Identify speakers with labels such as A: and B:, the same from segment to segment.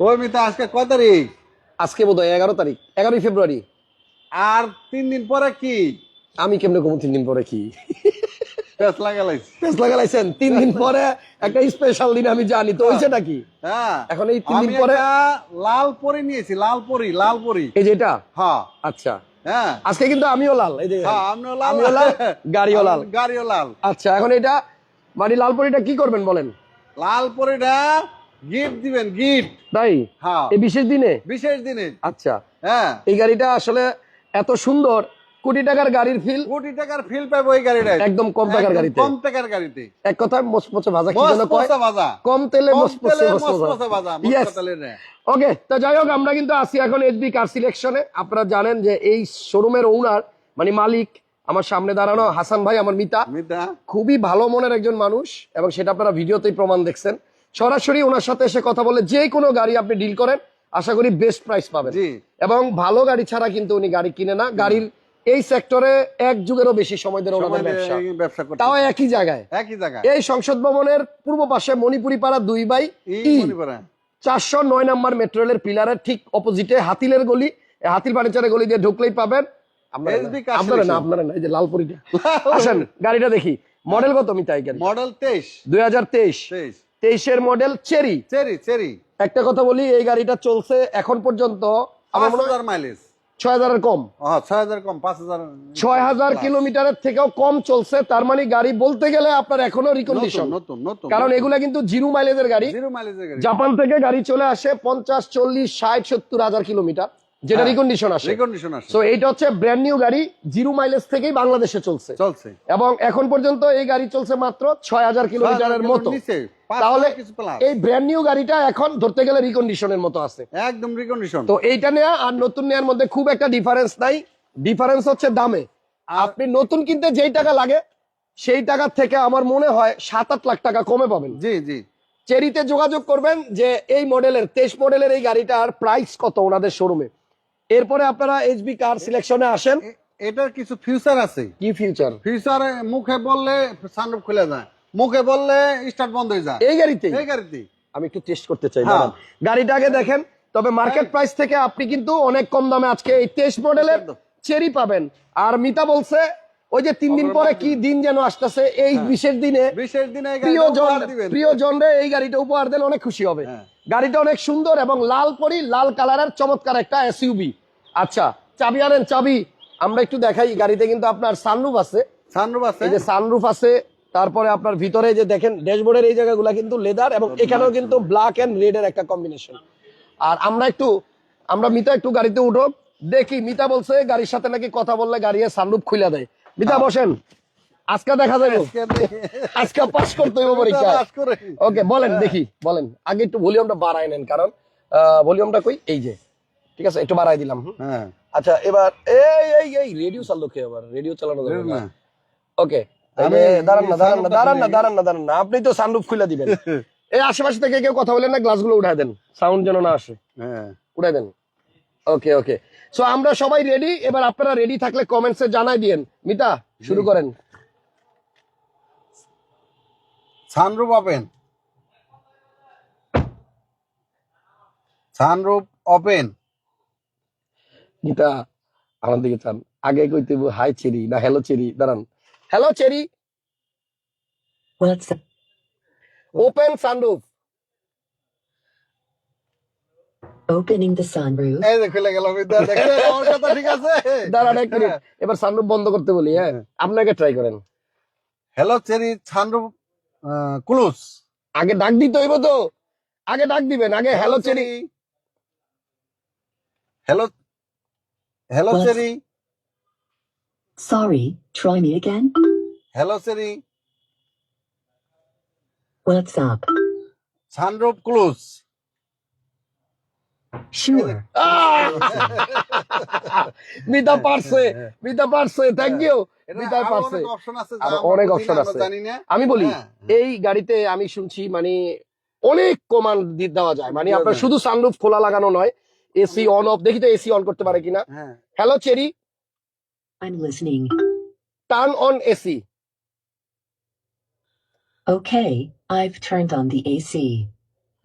A: ওই মিতা আজকে কয় তারিখ?
B: আজকে বোধ হয় এগারো তারিখ এগারোই ফেব্রুয়ারি।
A: আর তিন দিন পরে কি?
B: আমি কেমনে কমু তিন দিন পরে কি?
A: লাগালাইছি
B: পেস তিন দিন পরে একটা স্পেশাল দিন আমি জানি তো নাকি?
A: হ্যাঁ।
B: এখন এই তিন দিন পরে-
A: লাল পরি নিয়েছি লাল পরি লাল পরি।
B: এই যে এটা?
A: হ্যাঁ।
B: আচ্ছা।
A: হ্যাঁ।
B: আজকে কিন্তু আমিও লাল এই যে
A: হ্যাঁ, আমিও লাল।
B: আমিও লাল গাড়িও লাল।
A: গাড়িও লাল।
B: আচ্ছা এখন এটা মানে লালপরিটা কি করবেন বলেন?
A: লাল পরিটা গিফট দিবেন গিফট
B: তাই?
A: হ্যাঁ।
B: এই বিশেষ দিনে?
A: বিশেষ দিনে।
B: আচ্ছা।
A: হ্যাঁ।
B: এই গাড়িটা আসলে এত সুন্দর কোটি টাকার গাড়ির ফিল
A: কোটি টাকার ফিল পাবো এই গাড়িটা।
B: একদম কম টাকার গাড়িতে।
A: কম টাকার গাড়িতে।
B: এক কথায় মচমচে ভাজা কি যেন কয়? কম তেলে মচমচে
A: মসমসে ভাজা।
B: ওকে তো যাই হোক আমরা কিন্তু আছি এখন এইচবি কার সিলেকশনে আপনারা জানেন যে এই শোরুমের ওনার মানে মালিক আমার সামনে দাঁড়ানো হাসান ভাই আমার মিতা।
A: মিতা।
B: খুবই ভালো মনের একজন মানুষ এবং সেটা আপনারা ভিডিওতেই প্রমাণ দেখছেন। সরাসরি ওনার সাথে এসে কথা বলে যে কোনো গাড়ি আপনি ডিল করেন আশা করি বেস্ট প্রাইস পাবেন। এবং ভালো গাড়ি ছাড়া কিন্তু উনি গাড়ি কিনে না। গাড়ির এই সেক্টরে এক যুগেরও বেশি সময় ধরে ওনাদের ব্যবসা। তাও একই জায়গায়।
A: একই জায়গা
B: এই সংসদ ভবনের পূর্ব পাশে মণিপুরি পাড়া দুই বাই। চারশো নয় নম্বর মেট্রো রেলের পিলারের ঠিক অপোজিটে হাতিলের গলি। হাতিল ফার্নিচারের গলি দিয়ে ঢুকলেই পাবেন। আপনারা না, আপনারা না এই যে লালপুরিটা আসেন গাড়িটা দেখি। মডেল কত মিটাই গাড়ি?
A: মডেল তেইশ।
B: দুই হাজার তেইশ।
A: তেইশ।
B: তেইশের মডেল চেরি।
A: Cherry cherry.
B: একটা কথা বলি এই গাড়িটা চলছে এখন পর্যন্ত আমার মনে হয়
A: মাইলেজ
B: ছয় হাজারের কম।
A: ছয় হাজার কম পাঁচ হাজার
B: ছয় হাজার কিলোমিটারের থেকেও কম চলছে তার মানে গাড়ি বলতে গেলে আপনার এখনও রিকন্ডিশন
A: নতুন নতুন
B: কারণ এগুলা কিন্তু জিরো মাইলেজের গাড়ি।
A: জিরো মাইলেজের গাড়ি।
B: জাপান থেকে গাড়ি চলে আসে পঞ্চাশ চল্লিশ ষাট সত্তর হাজার কিলোমিটার। যেটা
A: হ্যাঁ।
B: রিকন্ডিশন আসে।
A: রিকন্ডিশন আছে
B: তো এইটা হচ্ছে ব্র্যান্ড নিউ গাড়ি জিরো মাইলেজ থেকেই বাংলাদেশে চলছে।
A: চলছে।
B: এবং এখন পর্যন্ত এই গাড়ি চলছে মাত্র ছয় হাজার কিলোমিটারের মতো। তাহলে এই ব্র্যান্ড নিউ গাড়িটা এখন ধরতে গেলে রিকন্ডিশনের মতো আছে।
A: একদম রিকন্ডিশন
B: তো এইটা নেওয়া আর নতুন নেওয়ার মধ্যে খুব একটা ডিফারেন্স নাই। ডিফারেন্স হচ্ছে দামে। আপনি নতুন কিনতে যেই টাকা লাগে সেই টাকার থেকে আমার মনে হয় সাত আট লাখ টাকা কমে পাবেন।
A: জি জি।
B: চেরিতে যোগাযোগ করবেন যে এই মডেলের তেইশ মডেলের এই গাড়িটার প্রাইস কত ওনাদের শোরুমে এরপরে আপনারা এইচবি কার সিলেকশনে আসেন।
A: এটার কিছু ফিউচার আছে।
B: কি ফিউচার
A: ফিউচারে মুখে বললে সানরুপ খুলে যায় মুখে বললে স্টার্ট বন্ধ হয়ে যায়।
B: এই গাড়িতে
A: এই গাড়িতে
B: আমি একটু টেস্ট করতে চাই
A: না
B: দাঁড়ান। গাড়িটা আগে দেখেন তবে মার্কেট প্রাইস থেকে আপনি কিন্তু অনেক কম দামে আজকে এই তেইশ মডেলের চেরি পাবেন। আর মিতা বলছে ওই যে তিন দিন পরে কি দিন যেন আসতেছে এই বিশেষ দিনে
A: বিশেষ দিনে এই
B: প্রিয় জন
A: উপহার দিবেন।
B: প্রিয় এই গাড়িটা উপহার দিলে অনেক খুশি হবে।
A: হ্যাঁ।
B: গাড়িটা অনেক সুন্দর এবং লাল পরি লাল কালারের চমৎকার একটা এসইউবি আচ্ছা চাবি আনেন চাবি। আমরা একটু দেখাই গাড়িতে কিন্তু আপনার সানরুফ আছে।
A: সানরূপ আছে।
B: এই যে সানরুফ আছে তারপরে আপনার ভিতরে যে দেখেন ড্যাশবোর্ডের এই জায়গাগুলো কিন্তু লেদার এবং এখানেও কিন্তু ব্ল্যাক এন্ড রেড এর একটা কম্বিনেশন আর আমরা একটু আমরা মিতা একটু গাড়িতে উঠো দেখি মিতা বলছে গাড়ির সাথে নাকি কথা বললে গাড়ি সানরুফ খুলে দেয়। মিতা বসেন। আজকে দেখা যাবে
A: আজকে
B: পাস করতে হবে পরীক্ষা ওকে বলেন দেখি বলেন। আগে একটু ভলিউমটা বাড়াই নেন কারণ ভলিউমটা কই? এই যে। ঠিক আছে একটু বাড়াই দিলাম
A: হ্যাঁ।
B: আচ্ছা এবার এই এই এই রেডিও চালু কে আবার। রেডিও চালানো যাবে না। ওকে দাঁড়ান না দাঁড়ান না দাঁড়ান না দাঁড়ান না দাঁড়ান না। আপনি তো সানরুফ খুলে দিবেন। এই আশেপাশে থেকে কেউ কথা বলেন না গ্লাসগুলো উঠায় দেন। সাউন্ড যেন না আসে।
A: হ্যাঁ।
B: উঠাই দেন। ওকে ওকে। সো আমরা সবাই রেডি এবার আপনারা রেডি থাকলে কমেন্টসে জানাই দিয়েন। মিতা শুরু করেন।
A: Sunroof open. Sunroof open.
B: Mita আমার দিকে চান। আগে কইতে হাই চেরি না হ্যালো চেরি দাঁড়ান। Hello Chery open sunroof
C: Opening the sunroof.
A: এই যে খুলে গেল বিদ্যা আমার কথা ঠিক আছে?
B: দাঁড়ান এক মিনিট এবার সানরুফ বন্ধ করতে বলি হ্যাঁ? আপনাকে ট্রাই করেন।
A: হ্যালো চেরি সানরূপ ক্লোজ
B: আগে ডাক দিতে হইব তো? আগে ডাক দিবেন আগে hello Chery.
A: Hello hello? Chery.
C: Sorry, try me again.
A: Hello Chery.
C: What's up?
A: Sunroof close
C: Sure.
B: আহ! মিতা পারছে মিতা পারছে থ্যাংক ইউ মিতা পারছে
A: অপশন
B: অনেক option আছে। আমি বলি
A: হ্যাঁ।
B: এই গাড়িতে আমি শুনছি মানে অনেক কমান্ড দেওয়া যায় মানে আপনার শুধু সানরুফ খোলা লাগানো নয় এসি অন অফ দেখি তো এসি অন করতে পারে কিনা
A: হ্যাঁ
B: hello Chery
C: I'm listening.
B: Turn on AC
C: Okay, I've turned on the AC.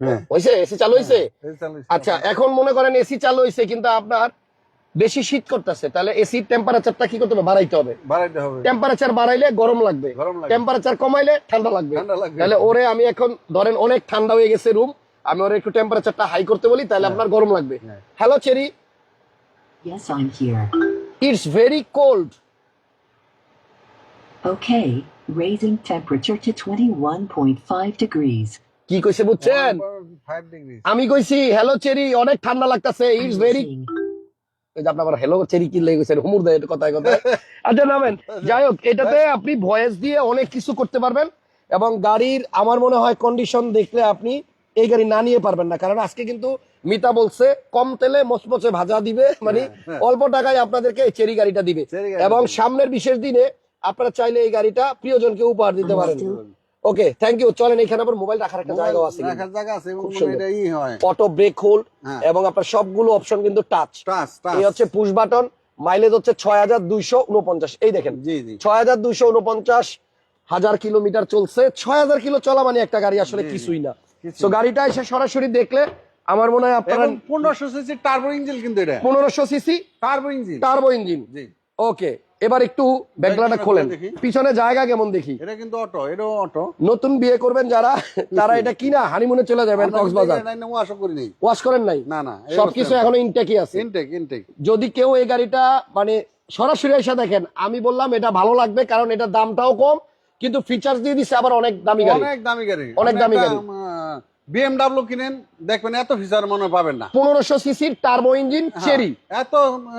A: হ্যাঁ।
B: হয়েছে এসি চালু হয়েছে আচ্ছা এখন মনে করেন এসি চালু হয়েছে কিন্তু আপনার বেশি শীত করতেছে তাহলে এসির টেম্পারেচারটা কি করতে হবে? বাড়াইতে হবে।
A: বাড়াইতে হবে।
B: টেম্পারেচার বাড়াইলে গরম লাগবে। টেম্পারেচার কমাইলে ঠান্ডা লাগবে। তাহলে ওরে আমি এখন ধরেন অনেক ঠান্ডা হয়ে গেছে রুম আমি ওরে একটু টেম্পারেচারটা হাই করতে বলি তাহলে আপনার গরম লাগবে।
A: হ্যাঁ।
B: Hello Chery
C: Yes, I'm here.
B: It's very cold
C: Okay, raising temperature to 21.5 degrees.
B: কি কইছে বুঝছেন? আমি কইছি হ্যালো চেরি অনেক ঠান্ডা লাগতাছে ইটস ভেরি
C: Listening.
B: এই যে আপনি আবার হ্যালো চেরি কি লেগে হুমুর দেয় কথায় কথায়। আচ্ছা নামেন যাই হোক এটাতে আপনি ভয়েস দিয়ে অনেক কিছু করতে পারবেন এবং গাড়ির আমার মনে হয় কন্ডিশন দেখলে আপনি এই গাড়ি না নিয়ে পারবেন না। কারণ আজকে কিন্তু মিতা বলছে কম তেলে মচমচে ভাজা দিবে মানে
A: হ্যাঁ।
B: অল্প টাকায় আপনাদেরকে চেরি গাড়িটা দিবে। এবং সামনের বিশেষ দিনে আপনারা চাইলে এই গাড়িটা প্রিয়জনকে উপহার দিতে পারেন. ওকে থ্যাংক ইউ চলেন এখানে আবার মোবাইল রাখার একটা জায়গাও আছে
A: রাখার জায়গা আছে
B: খুব
A: হয়।
B: Auto brake hold. এবং আপনার সবগুলো অপশন কিন্তু টাচ এই হচ্ছে পুশ বাটন মাইলেজ হচ্ছে ছয় হাজার দুইশো উনপঞ্চাশ। এই দেখেন ছয় হাজার দুইশো উনপঞ্চাশ হাজার কিলোমিটার চলছে। ছয় হাজার কিলো চলা মানে একটা গাড়ি আসলে। কিছুই না। তো গাড়িটা এসে সরাসরি দেখলে আমার মনে হয় আপনারা
A: পনেরোশো সিসি টার্বো ইঞ্জিন কিন্তু এটা।
B: পনেরোশো CC
A: turbo engine
B: turbo engine okay এবার একটু ব্যাগলাটা খোলেন। পিছনে জায়গা কেমন দেখি?
A: এটা কিন্তু অটো এটাও অটো।
B: নতুন বিয়ে করবেন যারা তারা এটা কিনা হানিমুনে চলে যাবেন কক্সবাজার।
A: আশা করি নেই।
B: ওয়াশ করেন নাই?
A: না না
B: সবকিছু এখনও ইনটেকই আছে।
A: ইনটেক ইনটেক
B: যদি কেউ এই গাড়িটা মানে সরাসরি এসে দেখেন আমি বললাম এটা ভালো লাগবে কারণ এটা দামটাও কম কিন্তু ফিচার্স দিয়ে দিচ্ছে আবার অনেক দামি গাড়ি।
A: অনেক দামি গাড়ি।
B: অনেক দামি গাড়ি।
A: বিএমডাব্লিউ কিনেন দেখবেন এত ফিচার মনে পাবেন না।
B: পনেরোশো সিসির টার্বো ইঞ্জিন চেরি
A: এত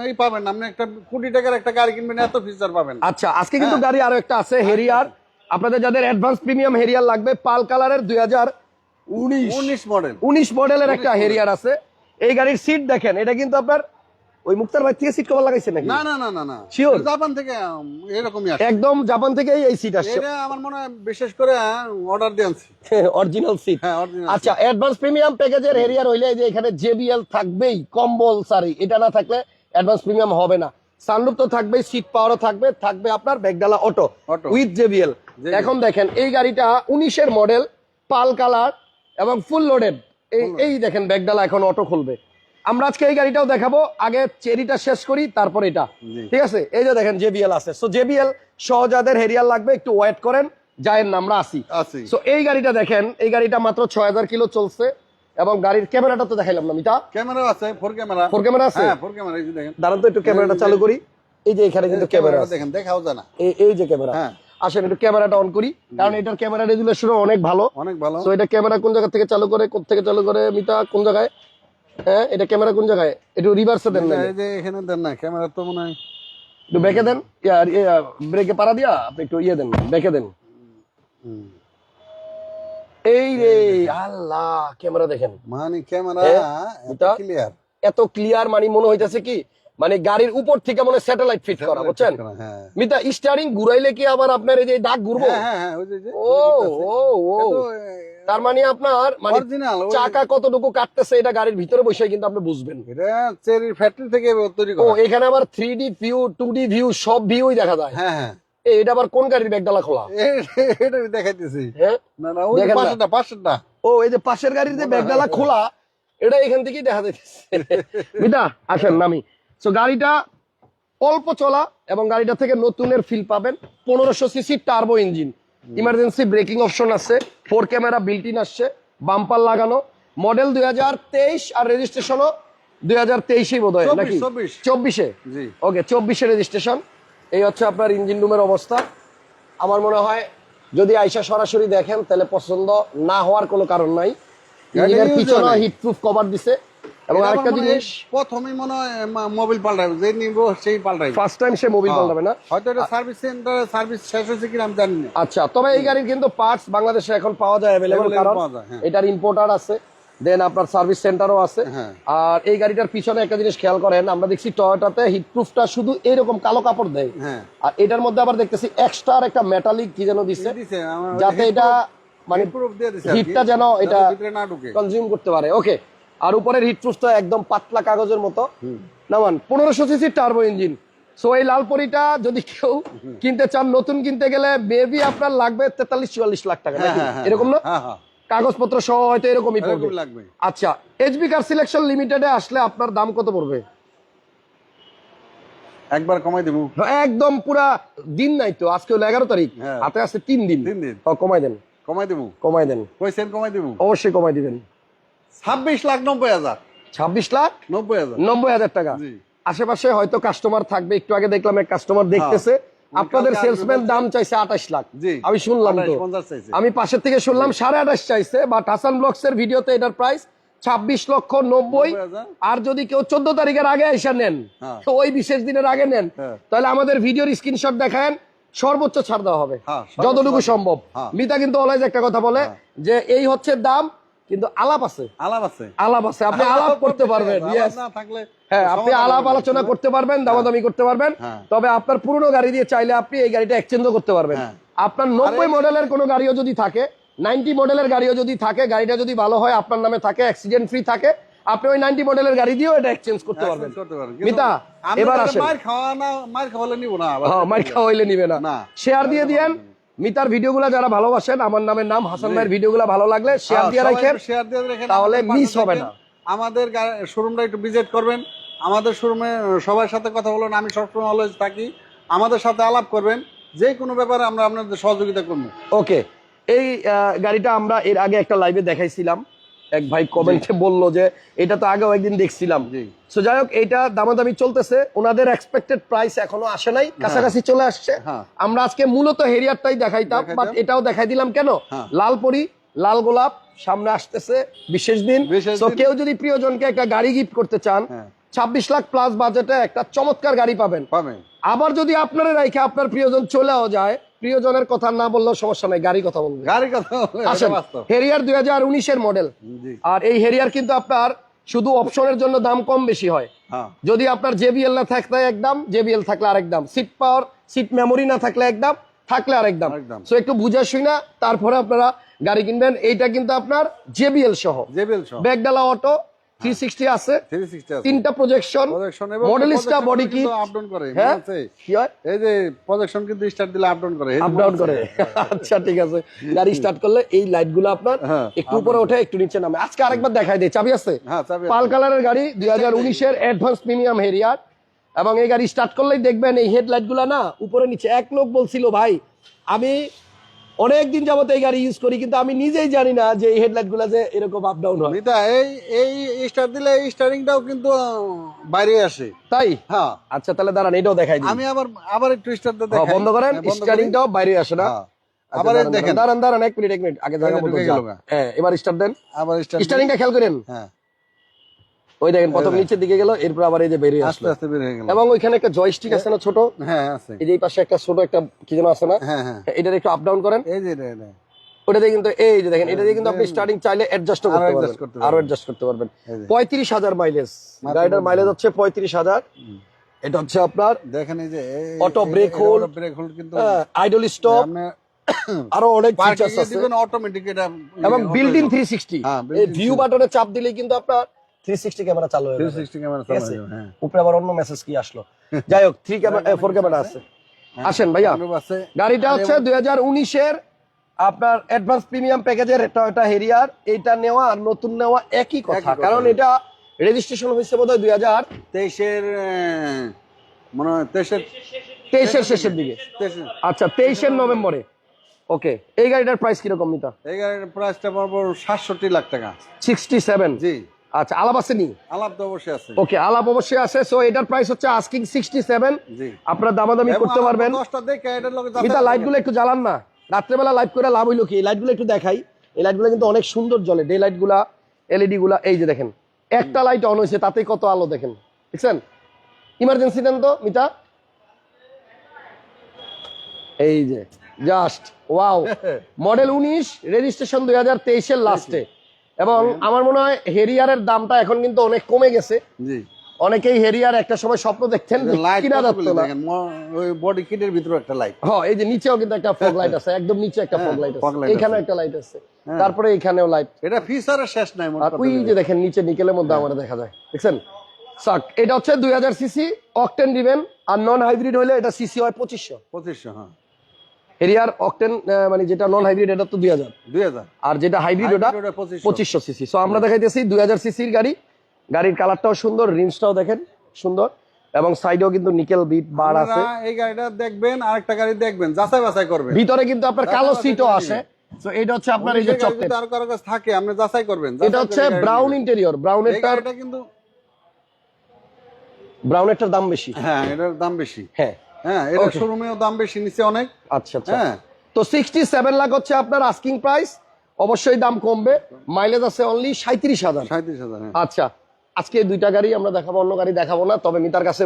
A: এই পাবেন না। আপনি একটা কোটি টাকার একটা গাড়ি কিনবেন এত ফিচার পাবেন।
B: আচ্ছা আজকে কিন্তু
A: হ্যাঁ।
B: গাড়ি আরও একটা আছে হেরিয়ার আপনাদের যাদের অ্যাডভান্স প্রিমিয়াম হেরিয়ার লাগবে পাল কালারের দুই হাজার উনিশ।
A: উনিশ মডেল
B: উনিশ মডেলের একটা হেরিয়ার আছে। এই গাড়ির সিট দেখেন এটা কিন্তু আপনার ওই মুক্তার ভাই থেকে সিট কভার লাগাইছে নাকি?
A: না না না না না।
B: Sure?
A: জাপান থেকে এরকমই আসে।
B: একদম জাপান থেকেই এই সিট আসছে।
A: এটা আমার মনে হয় বিশেষ করে অর্ডার দিয়ে আনছি
B: অরিজিনাল সিট
A: হ্যাঁ অরিজিনাল
B: আচ্ছা অ্যাডভান্স প্রিমিয়াম প্যাকেজের হেরিয়ার হইলে যে এখানে জেবিএল থাকবেই কম্পালসারি এটা না থাকলে অ্যাডভান্স প্রিমিয়াম হবে না। সানরুফ তো থাকবেই সিট পাওয়ারও থাকবে থাকবে আপনার ব্যাগডালা অটো। উইথ জেবিএল এখন দেখেন এই গাড়িটা উনিশের মডেল পাল কালার এবং ফুল লোডেড এই এই দেখেন ব্যাগডালা এখন অটো খুলবে। আমরা আজকে এই গাড়িটাও দেখাবো। আগে চেরিটা শেষ করি তারপর এটা। ঠিক আছে? এই যে দেখেন জেবিএল আছে। সো জেবিএল সহজাদের হেরিয়ার লাগবে একটু ওয়েট করেন যায়ের না আমরা আসি সো এই গাড়িটা দেখেন এই গাড়িটা মাত্র ছয় হাজার কিলো চলছে এবং গাড়ির ক্যামেরাটা তো দেখাইলাম না মিতা।
A: ক্যামেরা আছে ফোর ক্যামেরা।
B: ফোর ক্যামেরা আছে?
A: হ্যাঁ ফোর ক্যামেরা এই যে দেখেন।
B: দাঁড়ান তো একটু ক্যামেরাটা চালু করি। এই যে এখানে কিন্তু ক্যামেরা
A: দেখেন দেখাও যায় না।
B: এই এই যে ক্যামেরা।
A: হ্যাঁ।
B: আসেন একটু ক্যামেরাটা অন করি কারণ এটার ক্যামেরা রেজুলেশন অনেক ভালো।
A: অনেক ভালো।
B: তো এটা ক্যামেরা কোন জায়গা থেকে চালু করে কোথা থেকে চালু করে মিটা কোন জায়গায়? হ্যাঁ এটা ক্যামেরা কোন জায়গায়? একটু রিভার্সে দেন না
A: এই যে এখানে দেন না ক্যামেরা তো মনে হয়
B: একটু ব্রেকে দেন। ব্রেকে পারা দিয়া আপনি একটু ইয়ে দেন ব্রেকে দেন। এই রে আল্লাহ ক্যামেরা দেখেন।
A: মানে ক্যামেরা
B: এটা?
A: ক্লিয়ার
B: এত ক্লিয়ার মানে মনে হইতেছে কি মানে গাড়ির উপর থেকে মনে স্যাটেলাইট ফিট করা বুঝছেন?
A: হ্যাঁ।
B: মিতা স্টারিং ঘুরাইলে কি আবার আপনার এই যে দাগ ঘুরবো?
A: হ্যাঁ হ্যাঁ
B: ও ও ও। তার মানে আপনার মানে চাকা কতটুকু কাটতেছে এটা গাড়ির ভিতরে বসে কিন্তু আপনি বুঝবেন।
A: এটা চেরির ফ্যাক্টরি থেকে তৈরি
B: ও এখানে আবার three D view two D view সব ভিউই দেখা যায়।
A: হ্যাঁ হ্যাঁ।
B: এটা আবার কোন গাড়ির ব্যাগডালা খোলা?
A: এটা দেখাইতেছি।
B: হ্যাঁ?
A: না না ওই পাশেরটা পাশেরটা।
B: ও এই যে পাশের গাড়ির যে ব্যাগডালা খোলা এটা এখান থেকেই দেখা আসেন নামি। তো গাড়িটা অল্প চলা এবং গাড়িটা থেকে নতুনের ফিল পাবেন। পনেরোশো CC turbo engine emergency braking option আছে ফোর ক্যামেরা বিল্ট ইন আসছে বাম্পার লাগানো মডেল দুই হাজার তেইশ আর রেজিস্ট্রেশনও দুই হাজার বোধ হয় নাকি?
A: চব্বিশে।
B: ওকে চব্বিশে রেজিস্ট্রেশন এই হচ্ছে আপনার ইঞ্জিন রুমের অবস্থা। আমার মনে হয় যদি আইসা সরাসরি দেখেন তাহলে পছন্দ না হওয়ার কোনো কারণ নাই। পিছনে। হিট প্রুফ কভার দিছে। এবং আরেকটা
A: হয়
B: জিনিস
A: প্রথমেই মনে হয় মোবাইল পাল্টাবে যে নিব সেই পাল্টাবে
B: ফার্স্ট টাইম সে মোবিল পাল্টাবে না?
A: হয়তো এটা সার্ভিস সেন্টারে সার্ভিস শেষ হয়েছে কিনা আমি জানি না।
B: আচ্ছা তবে এই গাড়ির কিন্তু পার্টস বাংলাদেশে এখন পাওয়া যায় কারণ
A: হ্যাঁ।
B: এটার ইম্পোর্টার আছে দেন আপনার সার্ভিস সেন্টারও আছে।
A: হ্যাঁ।
B: আর এই গাড়িটার পিছনে একটা জিনিস খেয়াল করেন আমরা দেখছি টয়োটাতে হিট প্রুফটা শুধু এরকম কালো কাপড় দেয়।
A: হ্যাঁ।
B: আর এটার মধ্যে আবার দেখতেছি এক্সট্রা একটা মেটালিক কি যেন দিছে, যাতে এটা মানে হিটটা যেন এটা কনজিউম করতে পারে। ওকে আর উপরের হিট প্রুফটা একদম পাতলা কাগজের মতো। নামান পনেরোশো সিসি টার্বো ইঞ্জিন সো এই লাল পরিটা যদি কেউ কিনতে চান নতুন কিনতে গেলে মেবি আপনার লাগবে তেতাল্লিশ চুয়াল্লিশ লাখ টাকা
A: হ্যাঁ? হ্যাঁ
B: এরকম না?
A: হ্যাঁ হ্যাঁ।
B: কাগজপত্র সহ হয়তো এরকমই
A: লাগবে।
B: আচ্ছা এইচবি কার সিলেকশন লিমিটেডে আসলে আপনার দাম কত পড়বে?
A: একবার কমাই দেবো।
B: একদম পুরা দিন নাই তো আজকে হলো এগারো তারিখ। হাতে আছে তিন দিন।
A: তিন দিন।
B: কমাই দেন।
A: কমাই দেবো।
B: কমাই দেন।
A: কমাই দেবো।
B: অবশ্যই কমাই দিবেন।
A: ছাব্বিশ লাখ নব্বই হাজার।
B: ছাব্বিশ লাখ?
A: নব্বই হাজার।
B: নব্বই হাজার টাকা। আশেপাশে হয়তো কাস্টমার থাকবে একটু আগে দেখলাম এক কাস্টমার দেখতেছে। আপনাদের সেলসম্যান দাম চাইছে আঠাশ লাখ। আমি শুনলাম তো।
A: 28, 50 চাইছে।
B: আমি পাশের থেকে শুনলাম সাড়ে আঠাশ চাইছে বাট হাসান ব্লগস এর ভিডিওতে এটার প্রাইস ছাব্বিশ লক্ষ নব্বই। আর যদি কেউ চোদ্দ তারিখের আগে এসে নেন
A: হ্যাঁ।
B: তো ওই বিশেষ দিনের আগে নেন
A: হ্যাঁ।
B: তাহলে আমাদের ভিডিওর স্ক্রিনশট দেখান সর্বোচ্চ ছাড় দেওয়া হবে।
A: হ্যাঁ,
B: যতটুকু সম্ভব।
A: হ্যাঁ।
B: মিতা কিন্তু অলওয়েজ একটা কথা বলে যে এই হচ্ছে দাম কিন্তু আলাপ আছে।
A: আলাপ আছে।
B: আলাপ আছে। আপনি আলাপ করতে পারবেন
A: না থাকলে
B: হ্যাঁ আপনি আলাপ আলোচনা করতে পারবেন দামাদামি করতে পারবেন।
A: হ্যাঁ।
B: তবে আপনার পুরনো গাড়ি দিয়ে চাইলে আপনি এই গাড়িটা এক্সচেঞ্জও করতে পারবেন।
A: হ্যাঁ।
B: আপনার নব্বই মডেলের কোনো গাড়িও যদি থাকে নাইনটি মডেলের গাড়িও যদি থাকে গাড়িটা যদি ভালো হয় আপনার নামে থাকে অ্যাক্সিডেন্ট ফ্রি থাকে আপনি ওই নাইনটি মডেলের গাড়ি দিয়েও এটা এক্সচেঞ্জ করতে পারবেন। মিতা এবার আসেন।
A: মার খাওয়া না মার খাওয়ালে নিব না।
B: হ্যাঁ মাইক খাওয়া নিবে না।
A: না।
B: শেয়ার দিয়ে দিয়েন। মিতার ভিডিওগুলো যারা ভালোবাসেন আমার নামের নাম হাসান ভাইয়ের ভিডিওগুলো ভালো লাগলে শেয়ার
A: হ্যাঁ,
B: দিয়ে রাখেন
A: শেয়ার দিয়ে রাখেন,
B: তাহলে
A: মিস
B: হবে না।
A: আমাদের শোরুমটা একটু ভিজিট করবেন। আমাদের শোরুমে সবার সাথে কথা বলুন আমি সবসময় অলওয়েজ থাকি। আমাদের সাথে আলাপ করবেন যে কোনো ব্যাপারে আমরা আপনাদের সহযোগিতা করব।
B: ওকে এই গাড়িটা আমরা এর আগে একটা লাইভে দেখাইছিলাম। এক ভাই কমেন্টে বলল যে এটা তো আগেও একদিন দেখছিলাম। সো যাই হোক এটা দামাদামি চলতেছে। ওনাদের এক্সপেক্টেড প্রাইস এখনও আসে নাই কাছাকাছি চলে আসছে।
A: হ্যাঁ।
B: আমরা আজকে মূলত হেরিয়ারটাই দেখাইতাম। বাট এটাও দেখাই দিলাম কেন?
A: হ্যাঁ।
B: লালপরি লাল গোলাপ সামনে আসতেছে বিশেষ দিন। তো কেউ যদি প্রিয়জনকে একটা গাড়ি গিফট করতে চান
A: হ্যাঁ।
B: ছাব্বিশ লাখ প্লাস বাজেটে একটা চমৎকার গাড়ি পাবেন। আবার যদি আপনারা রেখে আপনার প্রিয়জন চলেও যায় প্রিয়জনের কথা না বললেও সমস্যা নাই গাড়ি কথা বলবে।
A: গাড়ি কথা
B: আসেন হেরিয়ার দুই হাজার উনিশের মডেল আর এই হেরিয়ার কিন্তু আপনার শুধু অপশনের জন্য দাম কম বেশি হয়।
A: হ্যাঁ।
B: যদি আপনার জেবিএল না থাকলে একদম জেবিএল থাকলে আরেক দাম। সিট পাওয়ার সিট মেমোরি না থাকলে একদম থাকলে আরেক দাম। সো একটু বুঝে শুই না তারপরে আপনারা গাড়ি কিনবেন। এইটা কিন্তু আপনার জেবিএল সহ।
A: জেবেল সব
B: ব্যাগডালা অটো সিক্সটি আছে
A: 360 আছে।
B: তিনটা প্রজেকশন
A: এবং
B: বডি
A: কিন্তু আপ ডাউন করে
B: হ্যাঁ কি হয়?
A: এই যে প্রজেকশন কিন্তু স্টার্ট দিলে আপ ডাউন করে
B: আপ ডাউন করে। আচ্ছা ঠিক আছে। গাড়ি স্টার্ট করলে এই আপনার
A: হ্যাঁ,
B: একটু উপরে ওঠে একটু নিচে নামে। আজকে আরেকবার দেখাই চাবি আছে?
A: হ্যাঁ চাবি
B: পাল কালারের গাড়ি দুই হাজার উনিশের অ্যাডভান্স প্রিমিয়াম হেরিয়ার এবং এই গাড়ি স্টার্ট করলেই দেখবেন এই হেডলাইটগুলা না উপরে নিচে। এক লোক বলছিল ভাই আমি অনেক দিন যাবত এই গাড়ি ইউজ করি কিন্তু আমি নিজেই জানি না যে এই হেডলাইটগুলা যে এরকম আপ ডাউন হয়।
A: মিতা এই এই দিলে এই স্টারিংটাও কিন্তু বাইরে আসে।
B: তাই?
A: হ্যাঁ।
B: আচ্ছা তাহলে দাঁড়ান এটাও দেখাই দিই।
A: আমি আবার আবার একটু স্টার্ট দিতে
B: হ্যাঁ, বন্ধ করেন স্টারিংটাও বাইরে আসে না।
A: হ্যাঁ।
B: আচ্ছা,
A: আবার দেখেন।
B: দাঁড়ান দাঁড়ান এক মিনিট এক মিনিট আগে জায়গা
A: গা।
B: হ্যাঁ এবার স্টার্ট দেন।
A: আবার স্টার্ট
B: স্টারিংটা খেয়াল করেন।
A: হ্যাঁ।
B: ওই দেখেন প্রথম নিচের দিকে গেল এরপর আবার এই যে বেরিয়ে আসলো।
A: আস্তে বের হয়ে গেল।
B: এবং ওইখানে একটা জয়স্টিক আছে না ছোট?
A: হ্যাঁ আছে।
B: এই যে এই পাশে একটা ছোট একটা কি যেন আছে না?
A: হ্যাঁ হ্যাঁ।
B: এটার একটু আপ ডাউন করেন।
A: এই যে এটা।
B: ওটা দিয়ে কিন্তু এই যে দেখেন এটা দিয়ে কিন্তু আপনি স্টার্টিং চাইলে অ্যাডজাস্ট করতে পারবেন।
A: আরও
B: অ্যাডজাস্ট করতে পারবেন। পঁয়ত্রিশ হাজার মাইলেজ গাড়িটার মাইলেজ হচ্ছে পঁয়ত্রিশ হাজার। এটা হচ্ছে আপনার
A: দেখেন এই যে এই-
B: Auto
A: এই-
B: brake
A: এটা
B: hold।
A: auto brake hold কিন্তু
B: আইডল স্টপ আরও অনেক ফিচার্স আছে।
A: অটোমেটিক এটা।
B: এবং বিল্ট ইন থ্রি সিক্সটি
A: হ্যাঁ,
B: এই ভিউ বাটনে চাপ দিলেই কিন্তু আপনার থ্রি সিক্সটি ক্যামেরা চালু হয়ে যাবে
A: 360 ক্যামেরা
B: আছে?
A: চালানো হ্যাঁ।
B: উপরে আবার অন্য মেসেজ কি আসলো? যাই হোক থ্রি ক্যামেরা ফোর ক্যামেরা আছে। আসেন ভাইয়া। গাড়িটা হচ্ছে দুই হাজার উনিশের আপনার অ্যাডভান্স প্রিমিয়াম প্যাকেজের এটা এটা হেরিয়ার এইটা নেওয়া আর নতুন নেওয়া একই কথা। কারণ এটা রেজিস্ট্রেশন হয়েছে বোধ হয় দুই হাজার
A: তেইশের আহ, মনে হয় তেইশের
B: তেইশের শেষের দিকে। আচ্ছা তেইশের নভেম্বরে। ওকে এই গাড়িটার প্রাইস কীরকম নিতা
A: এই গাড়ির প্রাইসটা পড়ব সাতষট্টি লাখ টাকা।
B: সিক্সটি সেভেন
A: জি।
B: আচ্ছা আলাপ আছে নি?
A: আলাপ তো অবশ্যই আছে।
B: ওকে আলাপ অবশ্যই আছে। সো এটার প্রাইস হচ্ছে আস্কিং সিক্সটি সেভেন
A: জি।
B: আপনারা দামাদামি করতে পারবেন।
A: দশটা দেখে এটার লগে
B: মিতা
A: যাতায়াত
B: লাইটগুলো একটু জ্বালান না। রাত্রেবেলা লাইট করে লাভ হইল কি? এই লাইটগুলো একটু দেখাই। এই লাইটগুলো কিন্তু অনেক সুন্দর জ্বলে। ডে লাইটগুলা এলইডি গুলা এই যে দেখেন। একটা লাইট অন হয়েছে তাতে কত আলো দেখেন। দেখছেন? ইমার্জেন্সি দেন তো মিতা। এই যে জাস্ট ওয়াও মডেল উনিশ রেজিস্ট্রেশন দুই হাজার তেইশের লাস্টে এবং আমার মনে হয় হেরিয়ারের দামটা এখন কিন্তু অনেক কমে গেছে।
A: জি।
B: অনেকেই হেরিয়ার একটা সময় স্বপ্ন দেখতেন কিনা যাচ্ছে না।
A: বডি কিটের ভিতরে একটা লাইট
B: হ্যাঁ এই যে নিচেও কিন্তু একটা ফগ লাইট আছে একদম নিচে একটা ফগ লাইট আছে। এখানে একটা লাইট আছে। তারপরে এখানেও লাইট
A: এটা ফিচারের শেষ নাই
B: আর ওই যে দেখেন নিচে নিকেলের মধ্যে আমার দেখা যায়। দেখছেন? সাক এটা হচ্ছে দুই হাজার সিসি অকটেন দিবেন আর নন হাইব্রিড হলে এটা সিসি হয় পঁচিশশো।
A: পঁচিশশো হ্যাঁ।
B: হেরিয়ার অকটেন মানে যেটা নন হাইব্রিড এটা তো দুই হাজার।
A: দুই হাজার।
B: আর যেটা হাইব্রিড ওটা
A: Hybrid ওটা 2500
B: পঁচিশশো সিসি সো আমরা দেখাইতেছি দুই হাজার সিসির গাড়ি। গাড়ির কালারটাও সুন্দর রিমসটাও দেখেন সুন্দর। এবং সাইডেও কিন্তু নিকেল বিট বার আছে।
A: এই গাড়িটা দেখবেন আরেকটা গাড়ি দেখবেন যাচাই বাছাই করবেন।
B: ভিতরে কিন্তু আপনার কালো সিটও আসে। তো এটা হচ্ছে আপনার এই যে চকলেট
A: যদি আর কারও কাছে থাকে আপনি যাচাই করবেন।
B: এটা হচ্ছে ব্রাউন। ইন্টেরিয়র ব্রাউনেরটার
A: গাড়িটা কিন্তু
B: ব্রাউনেরটার দাম বেশি।
A: হ্যাঁ এটার দাম বেশি।
B: হ্যাঁ।
A: হ্যাঁ এটা শোরুমেও দাম বেশি নিচে অনেক।
B: আচ্ছা আচ্ছা।
A: হ্যাঁ।
B: তো সিক্সটি সেভেন লাখ হচ্ছে আপনার আস্কিং প্রাইস অবশ্যই দাম কমবে। মাইলেজ আছে অনলি সাঁত্রিশ হাজার।
A: সাঁত্রিশ হাজার হ্যাঁ।
B: আচ্ছা আজকে দুইটা গাড়ি আমরা দেখাবো অন্য গাড়ি দেখাবো না তবে মিতার কাছে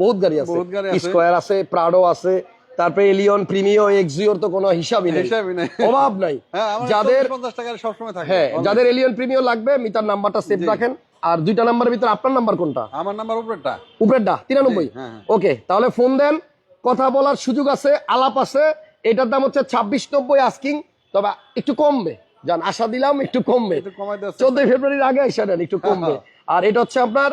B: বহুত গাড়ি আছে। স্কোয়ার আছে। প্রাডো আছে তারপরে এলিয়ন প্রিমিও এক্সিওর তো কোনো হিসাবই নেই।
A: নেই।
B: অভাব নাই।
A: হ্যাঁ
B: যাদের
A: পঞ্চাশ টাকা সবসময় থাকে।
B: হ্যাঁ যাদের এলিয়ন প্রিমিও লাগবে মিতার নাম্বারটা সেভ রাখেন। আর দুইটা নাম্বারের ভিতরে আপনার নাম্বার কোনটা?
A: আমার নাম্বার উপরেরটা।
B: উপরেরটা তিরানব্বই?
A: হ্যাঁ, হ্যাঁ।
B: ওকে তাহলে ফোন দেন কথা বলার সুযোগ আছে আলাপ আছে এটার দাম হচ্ছে ছাব্বিশ নব্বই আস্কিং তবে একটু কমবে। জান আশা দিলাম একটু কমবে। চোদ্দই ফেব্রুয়ারির আগে এসে নেন একটু কমবে। আর এটা হচ্ছে আপনার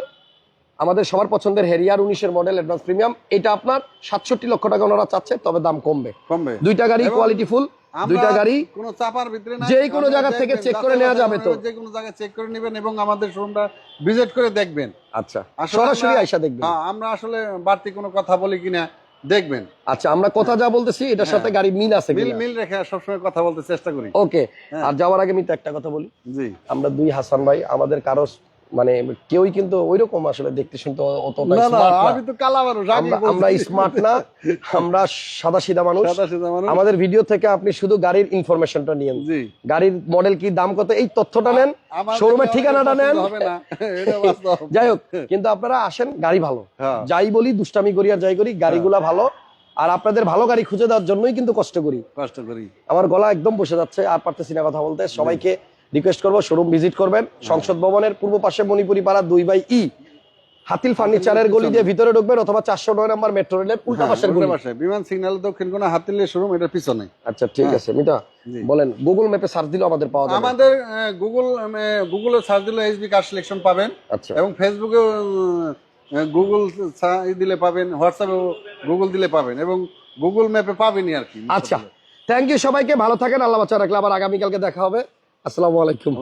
B: আমাদের সবার পছন্দের হেরিয়ার উনিশের মডেল অ্যাডভান্স প্রিমিয়াম এটা আপনার সাতষট্টি লক্ষ টাকা ওনারা চাচ্ছে তবে দাম কমবে।
A: কমবে।
B: দুইটা গাড়ি কোয়ালিটি ফুল দুইটা গাড়ি
A: কোনো চাপার ভিতরে না
B: যেই কোনো জায়গা থেকে check করে নেওয়া যাবে তো।
A: যে কোনো জায়গায় চেক করে নেবেন এবং আমাদের শোরুমটা ভিজিট করে দেখবেন।
B: আচ্ছা সরাসরি
A: আমরা-
B: আইসা দেখবেন।
A: হ্যাঁ আমরা আসলে বাড়তি কোনো কথা বলি কিনা দেখবেন।
B: আচ্ছা আমরা কথা যা বলতেছি এটার সাথে গাড়ি মিল আছে
A: মিল মিল রেখে সবসময় কথা বলতে চেষ্টা করি।
B: ওকে আর যাওয়ার আগে আমি তো একটা কথা বলি।
A: জি।
B: আমরা দুই হাসান ভাই আমাদের কারও মানে কেউই কিন্তু ওইরকম আসলে দেখতে শুনতে অতটা আমরা স্মার্ট না আমরা সাদা সিধা মানুষ। আমাদের ভিডিও থেকে আপনি শুধু গাড়ির ইনফরমেশনটা নিয়েন। গাড়ির মডেল কি দাম কত এই তথ্যটা নেন। শোরুমের ঠিকানাটা নেন। যাই হোক কিন্তু আপনারা আসেন গাড়ি ভালো।
A: হ্যাঁ।
B: যাই বলি দুষ্টামি করি আর যাই করি গাড়িগুলা ভালো। আর আপনাদের ভালো গাড়ি খুঁজে দেওয়ার জন্যই কিন্তু কষ্ট করি।
A: কষ্ট করি।
B: আমার গলা একদম বসে যাচ্ছে আর পারতেছি না কথা বলতে। সবাইকে রিকোয়েস্ট করব শোরুম ভিজিট করবেন। সংসদ ভবনের পূর্ব পাশে মণিপুরি পাড়া দুই বাই ই। হাতিল ফার্নিচারের গলি দিয়ে ভিতরে ঢুকবেন অথবা চারশো নয় নম্বর মেট্রো রেলের উল্টা
A: হ্যাঁ,
B: পাশের গলি।
A: পাশে। বিমান সিগন্যাল দক্ষিণ কোনা হাতিলের শোরুম এটার পিছনে
B: আচ্ছা ঠিক আছে মিটা বলেন গুগল ম্যাপে সার্চ দিলেও আমাদের পাওয়া যাবে।
A: আমাদের গুগল গুগলে সার্চ দিলে এইচবি কার সিলেকশন পাবেন।
B: আচ্ছা।
A: এবং ফেসবুকে গুগল দিলে পাবেন হোয়াটসঅ্যাপে গুগল দিলে পাবেন এবং গুগল ম্যাপে পাবেনই আর কি।
B: আচ্ছা থ্যাংক ইউ সবাইকে ভালো থাকেন আল্লাহ বাচ্চা রাখলে আবার আগামীকালকে দেখা হবে। আসসালামু আলাইকুম।